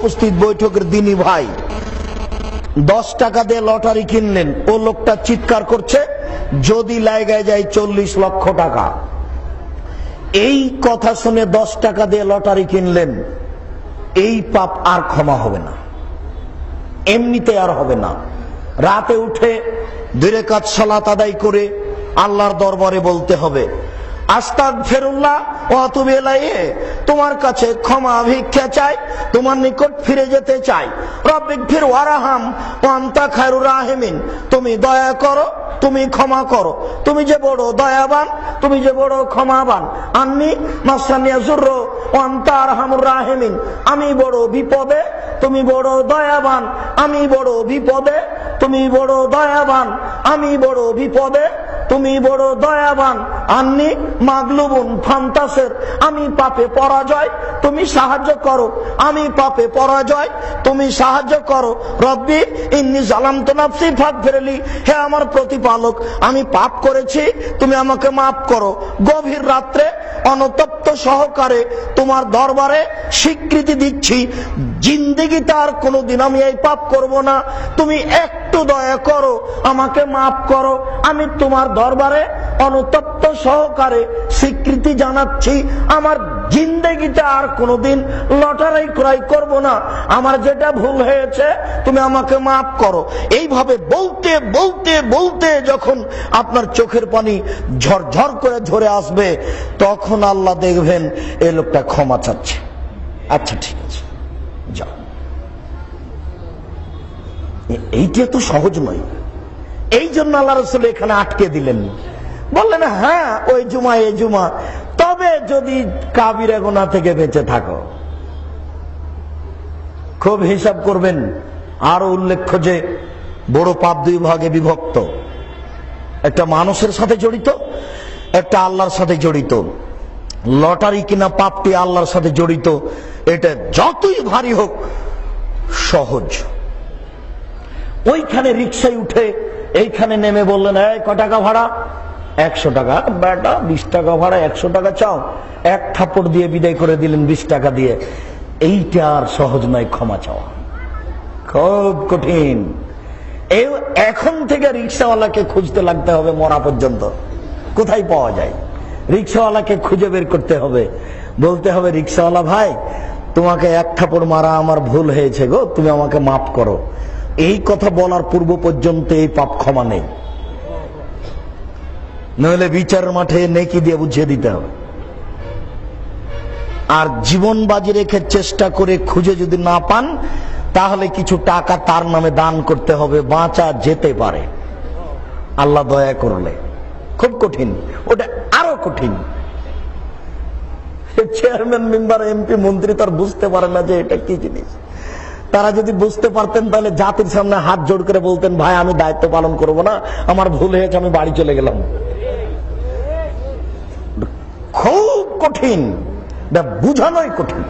উপস্থিত বৈঠকের দিনই ভাই, দশ টাকা দিয়ে লটারি কিনলেন। ও লোকটা চিৎকার করছে, যদি লাগায় যায় চল্লিশ লক্ষ টাকা। এই কথা শুনে দশ টাকা দিয়ে লটারি কিনলেন, এই পাপ আর ক্ষমা হবে না। এমনিতে আর হবে না। রাতে উঠে দুরে কাজ সালাত আদায় করে আল্লাহর দরবারে বলতে হবে আস্তাক ফেরুল্লাহ এলাইয়ে তোমার কাছে ক্ষমা ভিক্ষা চাই, তোমার নিকট ফিরে যেতে চাই। রব্বিক ফির ওয়ারাহাম ও আন্তা খায়রুর রাহিমিন। তুমি দয়া করো, তুমি ক্ষমা করো। তুমি যে বড় দয়াবান, তুমি যে বড় ক্ষমাবান। আন্নি মাসানিয়া জুর্র ও আন্তা আরহামুর রাহিমিন। আমি বড় বিপদে, তুমি বড় দয়াবান। আমি বড় বিপদে, তুমি বড় দয়াবান। আমি বড় বিপদে তুমি বড় দয়াবান, আন্নি, মাগলুবুন, ফান্তাসের, আমি পাপে পরাজয়, তুমি সাহায্য করো, আমি পাপে পরাজয়, তুমি সাহায্য করো, রব্বি, ইন্নি জালাম তো নাফসি ফাঁক ফেরেলি হে আমার প্রতিপালক, আমি পাপ করেছি, তুমি আমাকে মাফ করো। গভীর রাত্রে, অনতপ্ত সহকারে, তোমার দরবারে স্বীকৃতি দিচ্ছি জিন্দিগিতে আর কোনোদিন আমি এই পাপ করব না, তুমি একটু দয়া করো, আমাকে মাফ করো আমি তোমার দরবারে অনুতপ্ত সহকারে স্বীকৃতি জানাচ্ছি। আমার জিন্দেগিতে আর কোনোদিন লটারি ক্রয় করব না। আমার যেটা ভুল হয়েছে, তুমি আমাকে মাফ করো। এইভাবে বলতে বলতে বলতে যখন আপনার চোখের পানি ঝরঝর করে ঝরে আসবে, তখন আল্লাহ দেখবেন এই লোকটা ক্ষমা চাচ্ছে। আচ্ছা ঠিক আছে। যাও। এ- এইটা তো সহজ নয়। এই জন্য আল্লাহ রসুল এখানে আটকে দিলেন। বললেন হ্যাঁ ওই জুমা, এই জুমা। তবে যদি কাবিরা গোনা থেকে বেঁচে থাকো, খুব হিসাব করবেন, আরও উল্লেখ্য যে বড় পাপ দুই ভাগে বিভক্ত। একটা মানুষের সাথে জড়িত, একটা আল্লাহর সাথে জড়িত। লটারি কিনা পাপটি আল্লাহর সাথে জড়িত, এটা যতই ভারী হোক, সহজ। ওইখানে রিক্সায় উঠে এইখানে নেমে বললেন, এই, ক টাকা ভাড়া? একশো টাকা, বেটা, বিশ টাকা ভাড়া, একশো টাকা চাও। এক থাপড় দিয়ে বিদায় করে দিলেন বিশ টাকা দিয়ে। এইটা আর সহজ নয়, ক্ষমা চাওয়া। খুব কঠিন। এখন থেকে রিক্সাওয়ালাকে খুঁজতে লাগতে হবে মরা পর্যন্ত। কোথায় পাওয়া যায়? রিক্সাওয়ালাকে খুঁজে বের করতে হবে। বলতে হবে, রিক্সাওয়ালা ভাই, তোমাকে এক থাপড় মারা আমার ভুল হয়েছে গো, তুমি আমাকে মাফ করো। এই কথা বলার পূর্ব পর্যন্ত এই পাপ ক্ষমা নেই। নইলে বিচার মাঠে নেকি দিয়ে বুঝিয়ে দিতে হবে। আর জীবন বাজি রেখে চেষ্টা করে খুঁজে যদি না পান, তাহলে কিছু টাকা তার নামে দান করতে হবে, বাঁচা যেতে পারে। আল্লাহ দয়া করলে। খুব কঠিন, ওটা আরও কঠিন। চেয়ারম্যান মেম্বার এমপি মন্ত্রী তার বুঝতে পারে না যে এটা কি জিনিস। তারা যদি বুঝতে পারতেন তাহলে জাতির সামনে হাত জোর করে বলতেন, ভাই, আমি দায়িত্ব পালন করব না, আমার ভুল হয়েছে, আমি বাড়ি চলে গেলাম। খুব কঠিন বুঝানোই কঠিন।